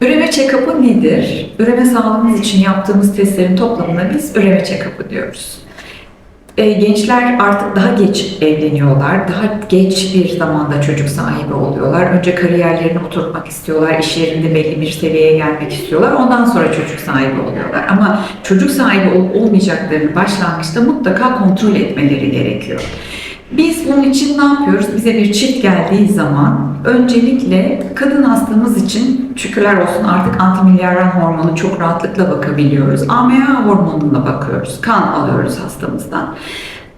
Üreme check-up'ı nedir? Üreme sağlığımız için yaptığımız testlerin toplamına biz üreme check-up'ı diyoruz. E, gençler artık daha geç evleniyorlar, daha geç bir zamanda çocuk sahibi oluyorlar. Önce kariyerlerini oturtmak istiyorlar, iş yerinde belli bir seviyeye gelmek istiyorlar. Ondan sonra çocuk sahibi oluyorlar. Ama çocuk sahibi olup olmayacaklarını başlangıçta mutlaka kontrol etmeleri gerekiyor. Biz bunun için ne yapıyoruz? Bize bir çift geldiği zaman öncelikle kadın hastamız için şükürler olsun artık antimilyarren hormonu çok rahatlıkla bakabiliyoruz. AMH hormonuna bakıyoruz. Kan alıyoruz hastamızdan.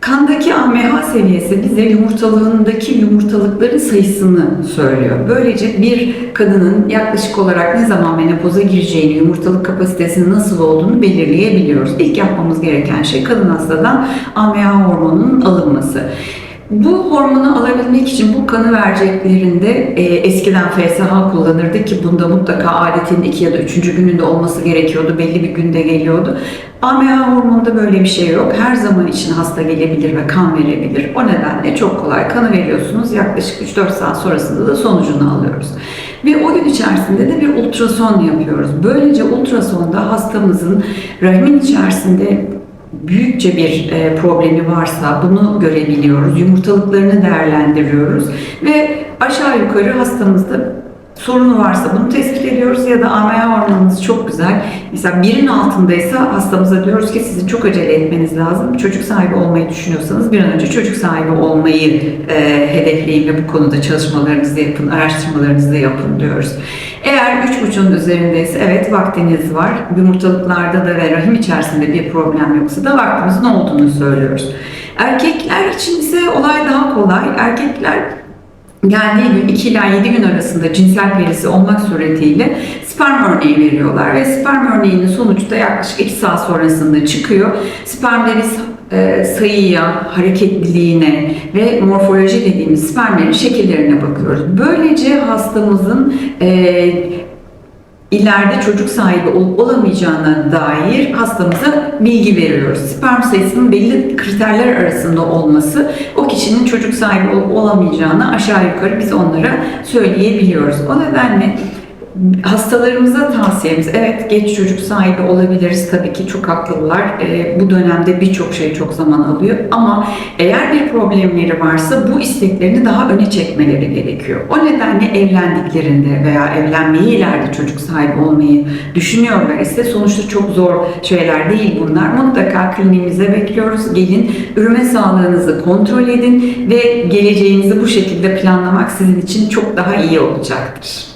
Kandaki AMH seviyesi bize yumurtalığındaki yumurtalıkların sayısını söylüyor. Böylece bir kadının yaklaşık olarak ne zaman menopoza gireceğini, yumurtalık kapasitesinin nasıl olduğunu belirleyebiliyoruz. İlk yapmamız gereken şey kadın hastadan AMH hormonunun alınması. Bu hormonu alabilmek için bu kanı vereceklerinde e, eskiden FSH kullanırdı ki bunda mutlaka adetin iki ya da üçüncü gününde olması gerekiyordu. Belli bir günde geliyordu. AMH hormonunda böyle bir şey yok. Her zaman için hasta gelebilir ve kan verebilir. O nedenle çok kolay kanı veriyorsunuz. Yaklaşık 3-4 saat sonrasında da sonucunu alıyoruz. Ve o gün içerisinde de bir ultrason yapıyoruz. Böylece ultrasonda hastamızın rahmin içerisinde büyükçe bir e, problemi varsa bunu görebiliyoruz. Yumurtalıklarını değerlendiriyoruz ve aşağı yukarı hastamızda sorunu varsa bunu tespit ediyoruz ya da AMH hormonunuz çok güzel. Mesela birin altındaysa hastamıza diyoruz ki sizin çok acele etmeniz lazım. Çocuk sahibi olmayı düşünüyorsanız bir an önce çocuk sahibi olmayı e, hedefleyin ve bu konuda çalışmalarınızı yapın, araştırmalarınızı yapın diyoruz. Eğer üç buçuğun üzerindeyse evet vaktiniz var. Yumurtalıklarda da ve rahim içerisinde bir problem yoksa da vaktimizin olduğunu söylüyoruz. Erkekler için ise olay daha kolay. Erkekler geldiği gün 2 ila 7 gün arasında cinsel perisi olmak suretiyle sperm örneği veriyorlar ve sperm örneğinin sonucu da yaklaşık 2 saat sonrasında çıkıyor. Spermleri e, sayıya, hareketliliğine ve morfoloji dediğimiz spermlerin şekillerine bakıyoruz. Böylece hastamızın e, ileride çocuk sahibi olup olamayacağına dair hastamıza bilgi veriyoruz. Sperm sayısının belli kriterler arasında olması o kişinin çocuk sahibi olup olamayacağını aşağı yukarı biz onlara söyleyebiliyoruz. O nedenle Hastalarımıza tavsiyemiz, evet geç çocuk sahibi olabiliriz tabii ki çok haklılar. Ee, bu dönemde birçok şey çok zaman alıyor ama eğer bir problemleri varsa bu isteklerini daha öne çekmeleri gerekiyor. O nedenle evlendiklerinde veya evlenmeyi ileride çocuk sahibi olmayı düşünüyorlar ise sonuçta çok zor şeyler değil bunlar. Mutlaka kliniğimize bekliyoruz. Gelin üreme sağlığınızı kontrol edin ve geleceğinizi bu şekilde planlamak sizin için çok daha iyi olacaktır.